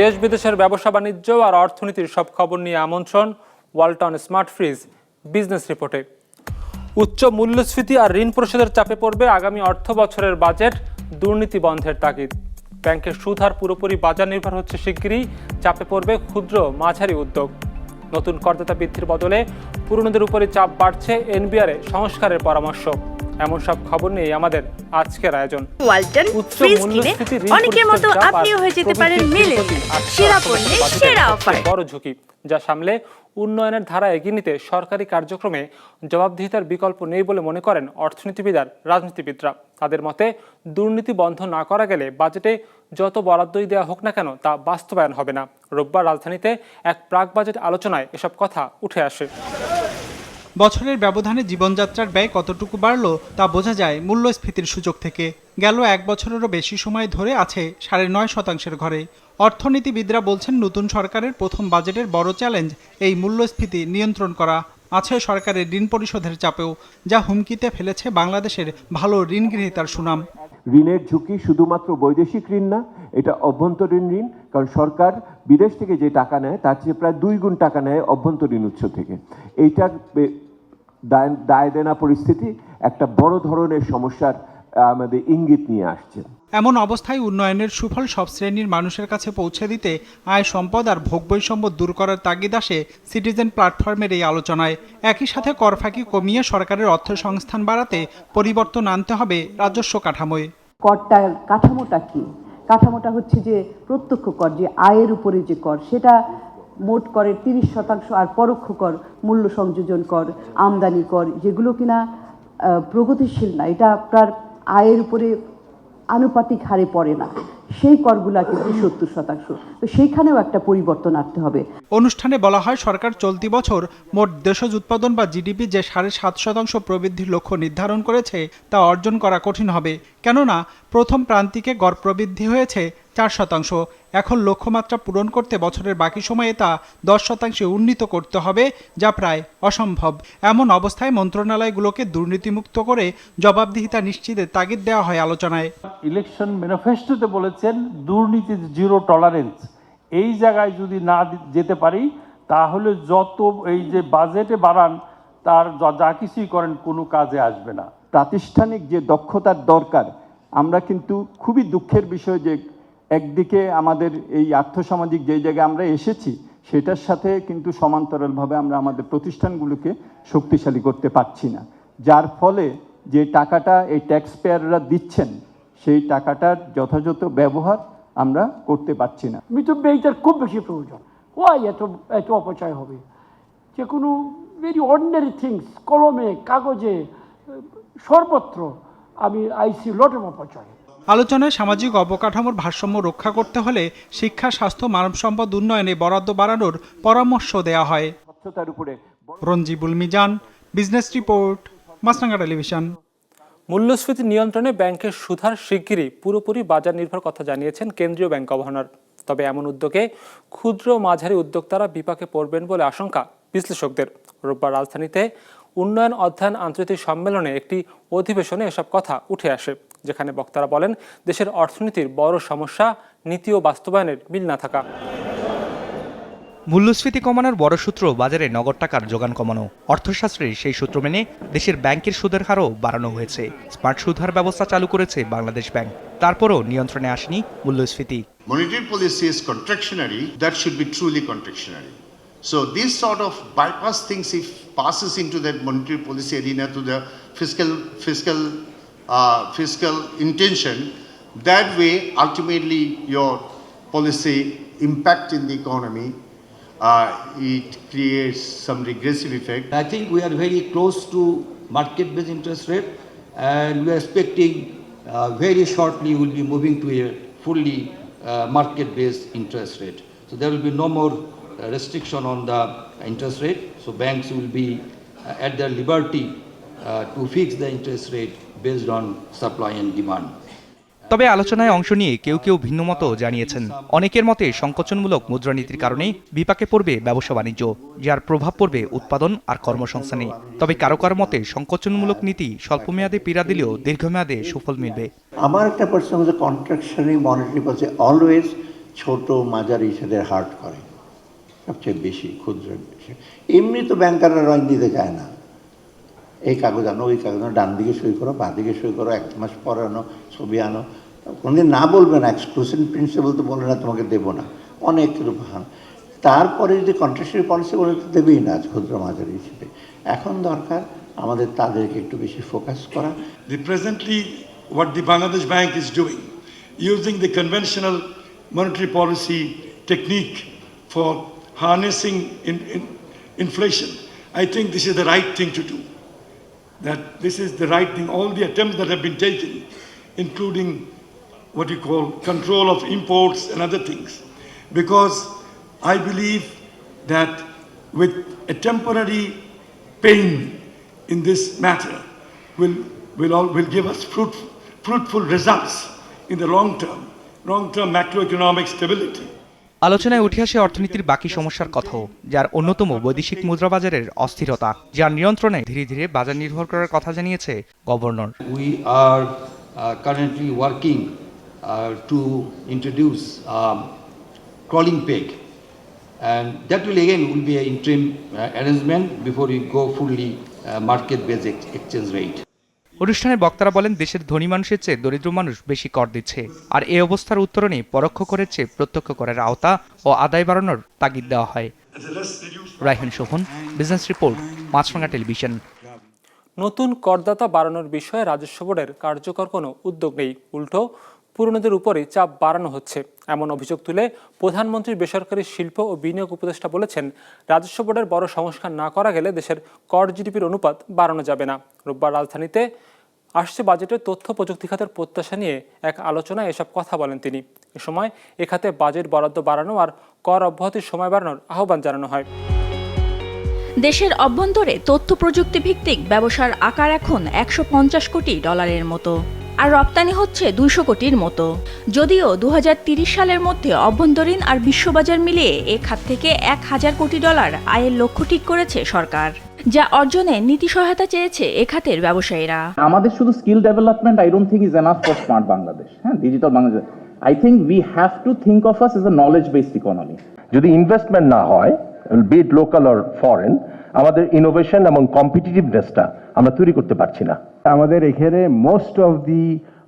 দেশ বিদেশের ব্যবসা বাণিজ্য আর অর্থনীতির সব খবর নিয়ে আমন্ত্রণ ওয়ালটন স্মার্ট ফ্রিজ বিজনেস রিপোর্টে। উচ্চ মূল্যস্ফীতি আর ঋণ পরিশোধের চাপে পড়বে আগামী অর্থ বছরের বাজেট, দুর্নীতি বন্ধের তাগিদ। ব্যাংকের সুদ হার পুরোপুরি বাজার নির্ভর হচ্ছে শিগগিরই, চাপে পড়বে ক্ষুদ্র, মাঝারি উদ্যোগ। নতুন করদাতা বৃদ্ধির বদলে পুরনোদের উপরে চাপ বাড়ছে এনবিআরে সংস্কারের পরামর্শ। এমন সব খবর নিয়ে আমাদের আজকের আয়োজন। ওয়ালটন ফ্রিজ কিনে অনেকের মতো আপনিও হয়ে যেতে পারেন মিলে সেরা পণ্যে সেরা অফার। বড় ঝুঁকি যা সামলে উন্নয়নের ধারা এগিয়ে নিতে সরকারি কার্যক্রমে জবাবদিহিতার বিকল্প নেই বলে মনে করেন অর্থনীতিবিদ আর রাজনীতিবিদরা। তাদের মতে দুর্নীতি বন্ধ না করা গেলে বাজেটে যত বরাদ্দই দেওয়া হোক না কেন তা বাস্তবায়ন হবে না। রোববার রাজধানীতে এক প্রাক বাজেট আলোচনায় এসব কথা উঠে আসে। বছরের ব্যবধানে জীবনযাত্রার ব্যয় কতটুকু বাড়ল তা বোঝা যায় মূল্যস্ফীতির সূচক থেকে। গেল এক বছরেরও বেশি সময় ধরে আছে সাড়ে নয় শতাংশের ঘরে। অর্থনীতিবিদরা বলছেন নতুন সরকারের প্রথম বাজেটের বড় চ্যালেঞ্জ এই মূল্যস্ফীতি নিয়ন্ত্রণ করা। আছে সরকারের ঋণ পরিশোধের চাপেও, যা হুমকিতে ফেলেছে বাংলাদেশের ভালো ঋণ গ্রহীতার সুনাম। ঋণের ঝুঁকি শুধুমাত্র বৈদেশিক ঋণ না, এটা অভ্যন্তরীণ ঋণ, কারণ সরকার বিদেশ থেকে যে টাকা নেয়, তার চেয়ে প্রায় দুই গুণ টাকা নেয় অভ্যন্তরীণ উৎস থেকে। এইটার বে- দায় দায় দেনা পরিস্থিতি একটা বড় ধরনের সমস্যার আমাদের ইঙ্গিত নিয়ে আসছে। এমন অবস্থায় উন্নয়নের সুফল সব শ্রেণির মানুষের কাছে পৌঁছে দিতে আয় সম্পদ আর ভোগ বৈষম্য দূর করার তাগিদ আসে সিটিজেন প্ল্যাটফর্মের এই আলোচনায়। একই সাথে কর ফাঁকি কমিয়ে সরকারের অর্থ সংস্থান বাড়াতে পরিবর্তন আনতে হবে রাজস্ব কাঠামোয়। করটা কাঠামোটা কি? কাঠামোটা হচ্ছে যে প্রত্যক্ষ কর যে আয়ের উপরে যে কর সেটা মোট করের তিরিশ শতাংশ আর পরোক্ষ কর, মূল্য সংযোজন কর, আমদানি কর, যেগুলো কিনা প্রগতিশীল না, এটা আপনার আয়ের উপরে আনুপাতিক হারে পড়ে না। সেই করগুলা কিন্তু সত্তর শতাংশ। তো সেইখানেও একটা পরিবর্তন আনতে হবে। অনুষ্ঠানে বলা হয়, সরকার চলতি বছর মোট দেশজ উৎপাদন বা জিডিপি যে সাড়ে সাত শতাংশ প্রবৃদ্ধির লক্ষ্য নির্ধারণ করেছে, তা অর্জন করা কঠিন হবে। কেননা প্রথম প্রান্তিকে গড় প্রবৃদ্ধি হয়েছে চার শতাংশ। এখন লক্ষ্যমাত্রা পূরণ করতে বছরের বাকি সময়ে তা দশ শতাংশে উন্নীত করতে হবে, যা প্রায় অসম্ভব। এমন অবস্থায় মন্ত্রণালয়গুলোকে দুর্নীতিমুক্ত করে জবাবদিহিতা নিশ্চিতের তাগিদ দেওয়া হয় আলোচনায়। ইলেকশন ম্যানিফেস্টোতে বলেছেন, দুর্নীতি জিরো টলারেন্স। এই জায়গায় যদি না যেতে পারি, তাহলে যত এই যে বাজেটে বাড়ান, তার যা কিছুই করেন, কোনো কাজে আসবে না। প্রাতিষ্ঠানিক যে দক্ষতার দরকার, আমরা কিন্তু খুবই দুঃখের বিষয় যে একদিকে আমাদের এই আর্থসামাজিক যে জায়গায় আমরা এসেছি, সেটার সাথে কিন্তু সমান্তরালভাবে আমরা আমাদের প্রতিষ্ঠানগুলোকে শক্তিশালী করতে পারছি না। যার ফলে যে টাকাটা এই ট্যাক্স পেয়াররা দিচ্ছেন, সেই টাকাটার যথাযথ ব্যবহার আমরা করতে পারছি না। মৃত ব্যয়িতার খুব বেশি প্রয়োজন। ওয়াই এত এত অপচয় হবে? যে কোনো ভেরি অর্ডিনারি থিংস কলমে, কাগজে সর্বত্র আমি আইসি লট অফ অপচয় আলোচনায় সামাজিক অবকাঠামোর ভারসাম্য রক্ষা করতে হলে শিক্ষা স্বাস্থ্য মানব সম্পদ উন্নয়নে বরাদ্দ বাড়ানোর পরামর্শ দেওয়া হয়। স্বচ্ছতার উপরে Ranjibul Mizan business report Maasranga television. মূল্যস্ফীতি নিয়ন্ত্রণে ব্যাংকের সুধার শিগগিরই পুরোপুরি বাজার নির্ভর কথা জানিয়েছেন কেন্দ্রীয় ব্যাংক গভর্নর। তবে এমন উদ্যোগে ক্ষুদ্র মাঝারি উদ্যোক্তারা বিপাকে পড়বেন বলে আশঙ্কা বিশ্লেষকদের। রোববার রাজধানীতে উন্নয়ন অধ্যয়ন আন্তর্জাতিক সম্মেলনে একটি অধিবেশনে এসব কথা উঠে আসে যেখানে বক্তারা বলেন দেশের অর্থনীতির বড় সমস্যা নীতি ও বাস্তবায়নের মিল না থাকা। মূল্যস্ফীতি কমানোর বড় সূত্র বাজারে নগদ টাকার যোগান কমানো। অর্থশাস্ত্রের সেই সূত্র মেনে দেশের ব্যাংকের সুদের হারও বাড়ানো হয়েছে। স্মার্ট সুধার ব্যবস্থা চালু করেছে বাংলাদেশ ব্যাংক। তারপরও নিয়ন্ত্রণে আসেনি মূল্যস্ফীতি। Monetary policy is contractionary, that should be truly contractionary. So this sort of bypass things if passes into that monetary policy arena to the fiscal fiscal uh, fiscal intention, that way ultimately your policy impact in the economy. Uh, it creates some regressive effect. I think we are very close to market-based interest rate, and we are expecting uh, very shortly we'll be moving to a fully uh, market-based interest rate. So there will be no more restriction on the interest rate. So banks will be uh, at their liberty uh, to fix the interest rate based on supply and demand. তবে আলোচনায় অংশ নিয়ে কেউ কেউ ভিন্ন মতো জানিয়েছেন অনেকের মতে সংকোচনমূলক মুদ্রানীতির কারণে বিপাকে পড়বে ব্যবসা বাণিজ্য যার প্রভাব পড়বে উৎপাদন আর কর্মসংস্থানে তবে কারও কারও মতে সংকোচনমূলক নীতি স্বল্পমেয়াদে পীড়া দিলেও দীর্ঘমেয়াদে সুফল মিলবে আমার একটা প্রশ্ন হচ্ছে কন্ট্রাকশনারি মনিটারি পলিসি অলওয়েজ ছোট মাঝারি হিসেবে হার্ট করে সবচেয়ে বেশি ক্ষুদ্র এমনি তো ব্যাংকাররা ঋণ দিতে চায় না। এই কাগজ আনো ওই কাগজ আনো ডান দিকে সই করো বাঁ দিকে সই করো এক মাস পরে আনো ছবি আনো। কোনদিন না বলবে না এক্সক্লুসিভ প্রিন্সিপাল তো বলে না তোমাকে দেবো না। অনেক রূপান তারপরে যদি কন্ট্রাক্টারি পলিসি বলে তো দেবেই না ক্ষুদ্র মাঝারি হিসেবে। এখন দরকার আমাদের তাদেরকে একটু বেশি ফোকাস করা। The presently what the Bangladesh Bank is doing, using the conventional monetary policy technique for harnessing in, in, inflation, I think this is the right thing to do. That this is the right thing. All the attempts that have been taken, including what you call control of imports and other things, because I believe that with a temporary pain in this matter will, will, all, will give us fruit, fruitful results in the long term, long term macroeconomic stability. আলোচনায় উঠে আসে অর্থনীতির বাকি সমস্যার কথাও, যার অন্যতম বৈদেশিক মুদ্রা বাজারের অস্থিরতা। যার নিয়ন্ত্রণে ধীরে ধীরে বাজার নির্ভর করার কথা জানিয়েছে governor. We are currently working to introduce crawling peg and that will again will be a interim arrangement before you go fully market base exchange rate অনুষ্ঠানে বক্তারা বলেন, দেশের ধনী মানুষের চেয়ে দরিদ্র মানুষ বেশি কর দিচ্ছে। আর এই অবস্থার উত্তরণে পরোক্ষ করেছে, প্রত্যক্ষ করের আওতা ও আদায় বাড়ানোর তাগিদ দেওয়া হয়। Raihan Shovon, business report Maasranga television. নতুন করদাতা বাড়ানোর বিষয়ে রাজস্ব বোর্ডের কার্যকর কোনো উদ্যোগ নেই। উল্টো পুরনোদের উপরই চাপ বাড়ানো হচ্ছে। এমন অভিযোগ তুলে প্রধানমন্ত্রীর বেসরকারি শিল্প ও বিনিয়োগ উপদেষ্টা বলেছেন, রাজস্ব বোর্ডের বড় সংস্কার না করা গেলে দেশের কর জিডিপির অনুপাত বাড়ানো যাবে না। রোববার রাজধানীতে আসছে বাজেটের তথ্য প্রযুক্তি খাতের প্রত্যাশা নিয়ে এক আলোচনায় এসব কথা বলেন তিনি। এ সময় এ খাতে বাজেট বরাদ্দ বাড়ানো আর কর অব্যাহতির সময় বাড়ানোর আহ্বান জানানো হয়। দেশের অভ্যন্তরে তথ্য প্রযুক্তি ভিত্তিক ব্যবসার আকার এখন একশো পঞ্চাশ কোটি ডলারের মতো। আর রপ্তানি হচ্ছে দুইশো কোটির মতো। যদিও দু সালের মধ্যে অভ্যন্তরীণ আর বিশ্ববাজার মিলিয়ে এ খাত থেকে এক হাজার কোটি ডলার আয়ের লক্ষ্য ঠিক করেছে সরকার, যা অর্জনে নীতি সহায়তা চেয়েছে এ খাতের ব্যবসায়ীরা। আমাদের শুধু skill development I don't think is enough for smart Bangladesh হ্যাঁ digital Bangladesh I think we have to think of us is a knowledge based economy যদি ইনভেস্টমেন্ট না হয় be it local or foreign আমাদের innovation এবং কম্পিটিটিভনেসটা আমরা তৈরি করতে পারছি না। আমাদের এখানে most of the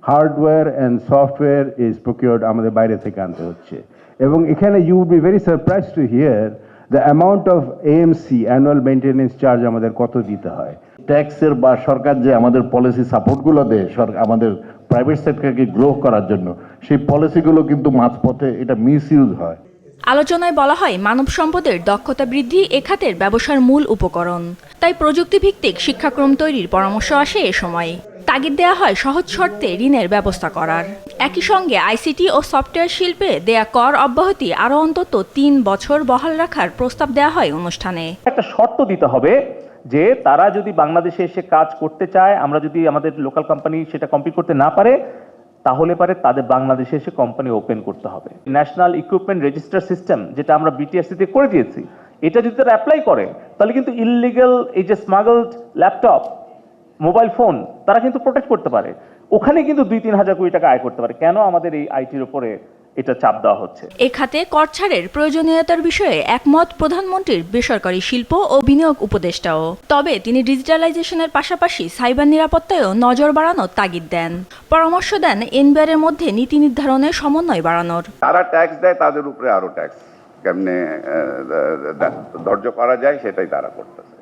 hardware and software is procured আমাদের বাইরে থেকে আনতে হচ্ছে। এবং এখানে you would be very surprise to hear the amount of AMC annual maintenance charge আমাদের কত দিতে হয়। ট্যাক্সের বা সরকার যে আমাদের পলিসি সাপোর্টগুলো দেয় সরকার আমাদের প্রাইভেট সেক্টরকে গ্রো করার জন্য সেই পলিসিগুলো কিন্তু মাঝপথে এটা মিস ইউজ হয়। আলোচনায় বলা হয়, মানব সম্পদের দক্ষতা বৃদ্ধি এ খাতের ব্যবসার মূল উপকরণ। তাই প্রযুক্তিভিত্তিক শিক্ষাক্রম তৈরির পরামর্শ আসে এ সময়। তাগিদ দেওয়া হয় সহজ শর্তে ঋণের ব্যবস্থা করার। একই সঙ্গে আইসিটি ও সফটওয়্যার শিল্পে দেয়া কর অব্যাহতি আরও অন্তত তিন বছর বহাল রাখার প্রস্তাব দেওয়া হয় অনুষ্ঠানে। একটা শর্ত দিতে হবে যে, তারা যদি বাংলাদেশে এসে কাজ করতে চায়, আমরা যদি আমাদের লোকাল কোম্পানি সেটা কমপ্লিট করতে না পারে তাহলে পারে তাদের বাংলাদেশে এসে কোম্পানি ওপেন করতে হবে। ন্যাশনাল ইকুইপমেন্ট রেজিস্টার সিস্টেম যেটা আমরা বিটিএসসি তে করে দিয়েছি, এটা যদি তারা অ্যাপ্লাই করে, তাহলে কিন্তু ইললিগাল এই যে স্মাগলড ল্যাপটপ মোবাইল ফোন তারা কিন্তু প্রোটেক্ট করতে পারে। ওখানে কিন্তু দুই তিন হাজার কোটি টাকা আয় করতে পারে। কেন আমাদের এই আইটির উপরে এটা চাপ দেওয়া হচ্ছে। এ খাতে কর ছাড়ের প্রয়োজনীয়তার বিষয়ে একমত প্রধানমন্ত্রীর বেসরকারি শিল্প ও বিনিয়োগ উপদেষ্টাও। তবে তিনি ডিজিটালাইজেশনের পাশাপাশি সাইবার নিরাপত্তায়ও নজর বাড়ানোর তাগিদ দেন। পরামর্শ দেন এনবিআর এর মধ্যে নীতি নির্ধারণে সমন্বয় বাড়ানোর। তারা ট্যাক্স দেয় তাদের উপরে আরও ট্যাক্স কেমনে ধৈর্য করা যায় সেটাই তারা করতেছে।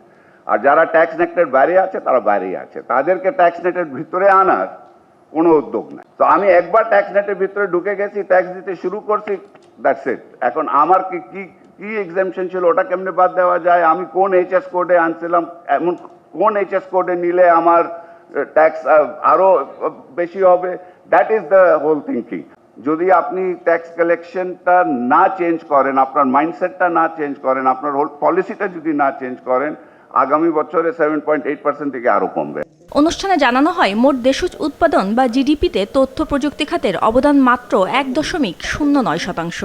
আর যারা ট্যাক্স নেটের বাইরে আছে তারা বাইরেই আছে। তাদেরকে ট্যাক্স নেটের ভিতরে আনার কোনো উদ্যোগ নাই। তো আমি একবার ট্যাক্স নেটের ভিতরে ঢুকে গেছি ট্যাক্স দিতে শুরু করছি দ্যাটস ইট এখন আমার কি কি কি এক্সামশন ছিল ওটা কেমনে বাদ দেওয়া যায়? আমি কোন এইচএস কোডে আনছিলাম? এমন কোন এইচএস কোডে নিলে আমার ট্যাক্স আরও বেশি হবে? That is the whole thinking যদি আপনি ট্যাক্স কালেকশনটা না চেঞ্জ করেন, আপনার মাইন্ডসেটটা না চেঞ্জ করেন, আপনার হোল পলিসিটা যদি না চেঞ্জ করেন আগামী বছরে সেভেন পয়েন্ট এইট পার্সেন্ট থেকে আরও কমবে। অনুষ্ঠানে জানানো হয় মোট দেশজ উৎপাদন বা জিডিপিতে তথ্য প্রযুক্তি খাতের অবদান মাত্র এক দশমিক শূন্য নয় শতাংশ।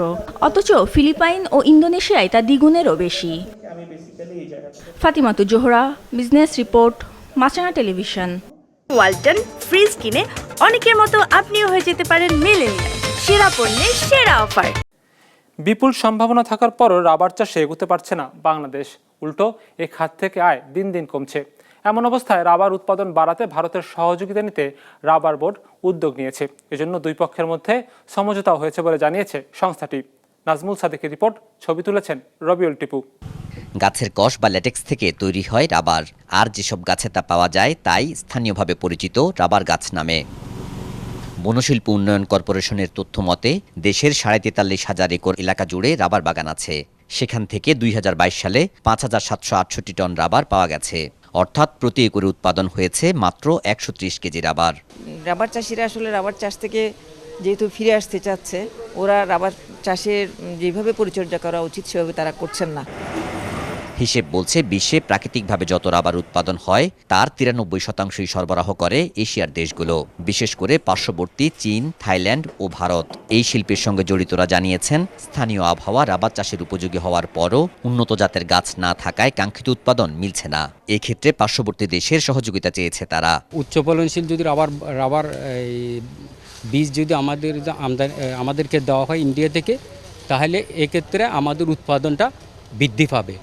অথচ ফিলিপাইন ও ইন্দোনেশিয়ায় তা দ্বিগুণেরও বেশি। Fatimatu Zohra business report Maasranga television. Walton fridge কিনে অনেকের মতো আপনিও হয়ে যেতে পারেন মেলেনিয়া সেরা পণ্যের সেরা অফার। বিপুল সম্ভাবনা থাকার পরও রাবার চাষে এগোতে পারছে না বাংলাদেশ। উল্টো, এ খাত থেকে আয় দিন দিন কমছে। এমন অবস্থায় রাবার উৎপাদন বাড়াতে ভারতের সহযোগিতা নিতে রাবার বোর্ড উদ্যোগ নিয়েছে। এজন্য দুই পক্ষের মধ্যে সমঝোতাও হয়েছে বলে জানিয়েছে সংস্থাটি। নাজমুল সাদিকের রিপোর্ট, ছবি তুলেছেন রবিউল টিপু। গাছের কষ বা ল্যাটেক্স থেকে তৈরি হয় রাবার। আর যেসব গাছে তা পাওয়া যায়, তাই স্থানীয়ভাবে পরিচিত রাবার গাছ নামে। বনশিল্প উন্নয়ন কর্পোরেশনের তথ্য মতে, দেশের সাড়ে তেতাল্লিশ হাজার একর এলাকা জুড়ে রাবার বাগান আছে। সেখান থেকে দুই হাজার বাইশ সালে পাঁচ হাজার সাতশো আটষট্টি টন রাবার পাওয়া গেছে। অর্থাৎ প্রতি একরে উৎপাদন হয়েছে মাত্র একশো ত্রিশ কেজি রাবার। রাবার চাষিরা আসলে রাবার চাষ থেকে যেহেতু ফিরে আসতে চাচ্ছে, ওরা রাবার চাষের যেভাবে পরিচর্যা করা উচিত সেভাবে তারা করছেন না। হিসেব বলছে বিশ্বে প্রাকৃতিকভাবে যত রাবার উৎপাদন হয়, তার তিরানব্বই শতাংশই সরবরাহ করে এশিয়ার দেশগুলো, বিশেষ করে পার্শ্ববর্তী চীন, থাইল্যান্ড ও ভারত। এই শিল্পের সঙ্গে জড়িতরা জানিয়েছেন, স্থানীয় আবহাওয়া রাবার চাষের উপযোগী হওয়ার পরও উন্নত জাতের গাছ না থাকায় কাঙ্ক্ষিত উৎপাদন মিলছে না। এক্ষেত্রে পার্শ্ববর্তী দেশের সহযোগিতা চেয়েছে তারা। উচ্চ ফলনশীল যদি রাবার রাবার বীজ যদি আমাদের আমাদেরকে দেওয়া হয় ইন্ডিয়া থেকে, তাহলে এক্ষেত্রে আমাদের উৎপাদনটা বৃদ্ধি পাবে।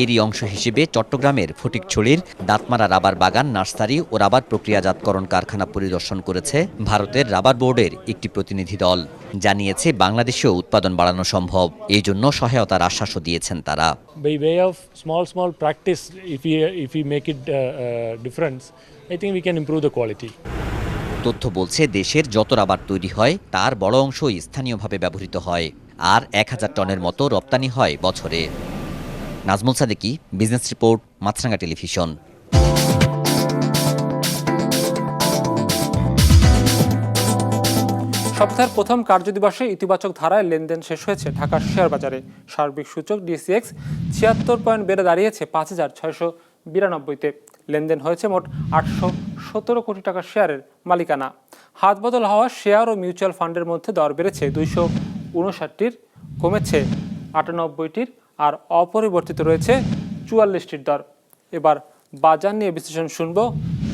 এরই অংশ হিসেবে চট্টগ্রামের ফটিকছড়ির দাঁতমারা রাবার বাগান নার্সারি ও রাবার প্রক্রিয়াজাতকরণ কারখানা পরিদর্শন করেছে ভারতের রাবার বোর্ডের একটি প্রতিনিধি দল। জানিয়েছে বাংলাদেশেও উৎপাদন বাড়ানো সম্ভব। এই জন্য সহায়তার আশ্বাসও দিয়েছেন তারা। By way of small small practice if we if we make it uh, uh, difference i think we can improve the quality. তথ্য বলছে দেশের যত রাবার তৈরি হয় তার বড় অংশই স্থানীয়ভাবে ব্যবহৃত হয়। আর এক হাজার টনের মতো রপ্তানি হয় বছরে। Nazmul Sadeki, business report, Maasranga television. সপ্তাহের প্রথম কার্যদিবসে ইতিবাচক ধারায় লেনদেন শেষ হয়েছে ঢাকার শেয়ার বাজারে সার্বিক সূচক ডিসিএক্স ছিয়াত্তর পয়েন্ট বেড়ে দাঁড়িয়েছে পাঁচ হাজার ছয়শো বিরানব্বইতে। লেনদেন হয়েছে মোট আটশো সতেরো কোটি টাকার শেয়ারের মালিকানা। হাত বদল হওয়া শেয়ার ও মিউচুয়াল ফান্ডের মধ্যে দর বেড়েছে দুইশো উনষাটটির কমেছে আটানব্বইটির আর অপরিবর্তিত রয়েছে চুয়াল্লিশটির দর। এবার বাজার নিয়ে বিশ্লেষণ শুনব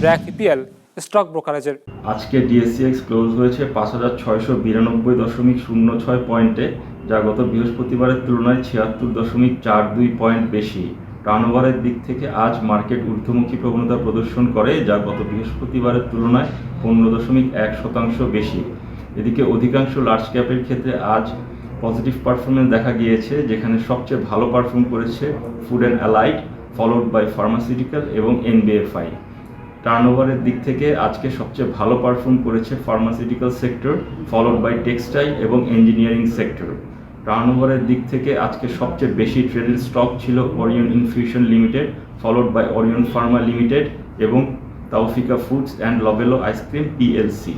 ব্র্যাক ইপিএল স্টক ব্রোকারেজের। আজকে ডিএসসিএক্স ক্লোজ হয়েছে পাঁচ হাজার ছয়শো বিরানব্বই দশমিক শূন্য ছয় পয়েন্টে, যা গত বৃহস্পতিবারের তুলনায় ছিয়াত্তর দশমিক চার দুই পয়েন্ট বেশি। টার্নওভারের দিক থেকে আজ মার্কেট ঊর্ধ্বমুখী প্রবণতা প্রদর্শন করে, যা গত বৃহস্পতিবারের তুলনায় পনেরো দশমিক এক শতাংশ বেশি। এদিকে অধিকাংশ লার্জ ক্যাপের ক্ষেত্রে আজ পজিটিভ পারফরমেন্স দেখা গিয়েছে, যেখানে সবচেয়ে ভালো পারফর্ম করেছে food and allied followed by pharmaceutical এবং এনবিএফআই টার্নওভারের দিক থেকে আজকে সবচেয়ে ভালো পারফর্ম করেছে pharmaceutical sector followed by textile এবং ইঞ্জিনিয়ারিং সেক্টর টার্নওভারের দিক থেকে আজকে সবচেয়ে বেশি ট্রেডেড স্টক ছিল Orion infusion limited followed by Orion pharma limited এবং তাওফিকা ফুডস অ্যান্ড লবেলো আইসক্রিম পিএলসি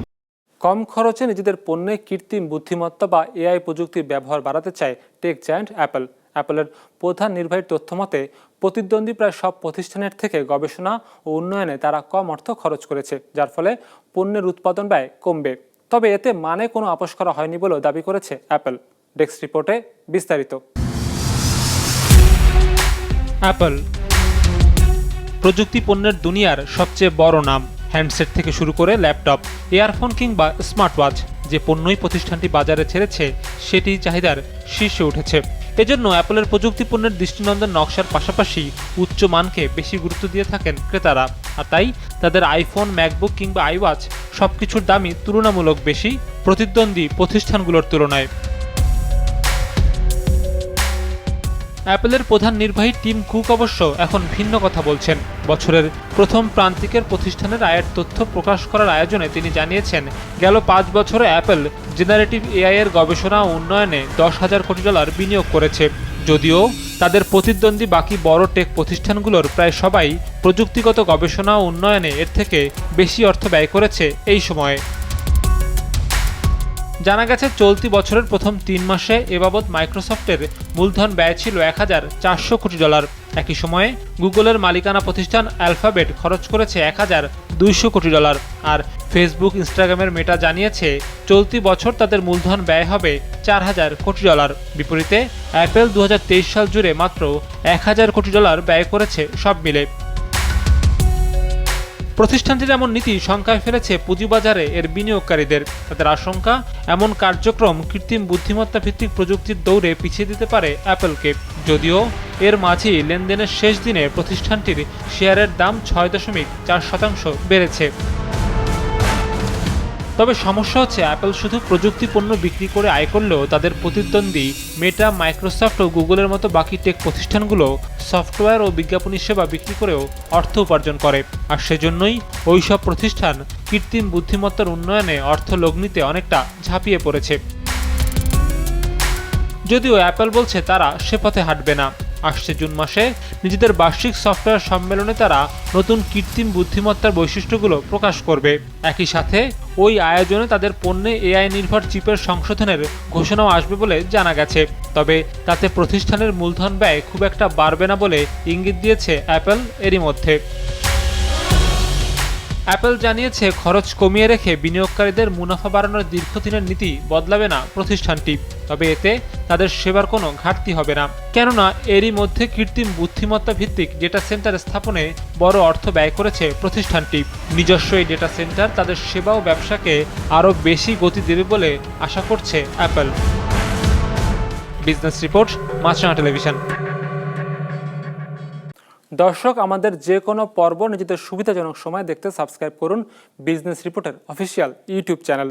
কম খরচে নিজেদের পণ্যে কৃত্রিম বুদ্ধিমত্তা বা এআই প্রযুক্তির ব্যবহার বাড়াতে চায় টেক জায়ান্ট অ্যাপল। অ্যাপলের প্রধান নির্বাহী তথ্য মতে, প্রতিদ্বন্দ্বী প্রায় সব প্রতিষ্ঠানের থেকে গবেষণা ও উন্নয়নে তারা কম অর্থ খরচ করেছে, যার ফলে পণ্যের উৎপাদন ব্যয় কমবে। তবে এতে মানে কোনো আপোষ করা হয়নি বলেও দাবি করেছে অ্যাপল। ডেস্ক রিপোর্টে বিস্তারিত। অ্যাপল প্রযুক্তি পণ্যের দুনিয়ার সবচেয়ে বড় নাম। হ্যান্ডসেট থেকে শুরু করে ল্যাপটপ, এয়ারফোন কিংবা স্মার্ট ওয়াচ যে পণ্যই প্রতিষ্ঠানটি বাজারে ছেড়েছে সেটি চাহিদার শীর্ষে উঠেছে। এজন্য অ্যাপলের প্রযুক্তি পণ্যের দৃষ্টিনন্দন নকশার পাশাপাশি উচ্চ মানকে বেশি গুরুত্ব দিয়ে থাকেন ক্রেতারা। আর তাই তাদের আইফোন, ম্যাকবুক কিংবা আইওয়াচ সবকিছুর দামই তুলনামূলক বেশি প্রতিদ্বন্দ্বী প্রতিষ্ঠানগুলোর তুলনায়। অ্যাপলের প্রধান নির্বাহী টিম কুক অবশ্য এখন ভিন্ন কথা বলছেন। বছরের প্রথম প্রান্তিকের প্রতিষ্ঠানের আয়ের তথ্য প্রকাশ করার আয়োজনে তিনি জানিয়েছেন, গেল পাঁচ বছরে অ্যাপল জেনারেটিভ এআই এর গবেষণা ও উন্নয়নে দশ হাজার কোটি ডলার বিনিয়োগ করেছে। যদিও তাদের প্রতিদ্বন্দ্বী বাকি বড় টেক প্রতিষ্ঠানগুলোর প্রায় সবাই প্রযুক্তিগত গবেষণা ও উন্নয়নে এর থেকে বেশি অর্থ ব্যয় করেছে এই সময়ে। জানা গেছে, চলতি বছরের প্রথম তিন মাসে এ বাবদ মাইক্রোসফটের মূলধন ব্যয় ছিল এক হাজার চারশো কোটি ডলার। একই সময়ে গুগলের মালিকানা প্রতিষ্ঠান অ্যালফাবেট খরচ করেছে এক হাজার দুইশো কোটি ডলার। আর ফেসবুক, ইনস্টাগ্রামের মেটা জানিয়েছে, চলতি বছর তাদের মূলধন ব্যয় হবে চার হাজার কোটি ডলার। বিপরীতে অ্যাপেল দু হাজার তেইশ সাল জুড়ে মাত্র এক হাজার কোটি ডলার ব্যয় করেছে সব মিলে। প্রতিষ্ঠানটির এমন নীতি শঙ্কায় ফেলেছে পুঁজিবাজারে এর বিনিয়োগকারীদের। তাদের আশঙ্কা, এমন কার্যক্রম কৃত্রিম বুদ্ধিমত্তা ভিত্তিক প্রযুক্তির দৌড়ে পিছিয়ে দিতে পারে অ্যাপলকে। যদিও, এর মাঝেই লেনদেনের শেষ দিনে প্রতিষ্ঠানটির শেয়ারের দাম ছয় দশমিক চার শতাংশ বেড়েছে। তবে সমস্যা হচ্ছে অ্যাপল শুধু প্রযুক্তি পণ্য বিক্রি করে আয় করলেও তাদের প্রতিদ্বন্দ্বী মেটা মাইক্রোসফট ও গুগলের মতো বাকি টেক প্রতিষ্ঠানগুলো সফটওয়্যার ও বিজ্ঞাপনী সেবা বিক্রি করেও অর্থ উপার্জন করে। আর সেজন্যই ওই সব প্রতিষ্ঠান কৃত্রিম বুদ্ধিমত্তার উন্নয়নে অর্থ লগ্নিতে অনেকটা ঝাঁপিয়ে পড়েছে। যদিও অ্যাপল বলছে তারা সে পথে হাঁটবে না। আসছে জুন মাসে। নিজেদের বার্ষিক সফটওয়্যার সম্মেলনে তারা নতুন কৃত্রিম বুদ্ধিমত্তার বৈশিষ্ট্যগুলো প্রকাশ করবে। একই সাথে, ওই আয়োজনে তাদের পণ্যে এআই নির্ভর চিপের সংশোধনের ঘোষণাও আসবে বলে জানা গেছে। তবে তাতে প্রতিষ্ঠানের মূলধন ব্যয় খুব একটা বাড়বে না বলে ইঙ্গিত দিয়েছে অ্যাপল এরই মধ্যে। অ্যাপল জানিয়েছে, খরচ কমিয়ে রেখে বিনিয়োগকারীদের মুনাফা বাড়ানোর দীর্ঘদিনের নীতি বদলাবে না প্রতিষ্ঠানটি। তবে এতে তাদের সেবার কোনো ঘাটতি হবে না। কেননা এরই মধ্যে কৃত্রিম বুদ্ধিমত্তা ভিত্তিক ডেটা সেন্টার স্থাপনে বড় অর্থ ব্যয় করেছে প্রতিষ্ঠানটি। নিজস্ব এই ডেটা সেন্টার তাদের সেবা ও ব্যবসাকে আরও বেশি গতি দেবে বলে আশা করছে Apple business report Maasranga television দর্শক, আমাদের যে কোনো পর্ব নিজেদের সুবিধাজনক সময় দেখতে সাবস্ক্রাইব করুন বিজনেস রিপোর্টের অফিসিয়াল ইউটিউব চ্যানেল।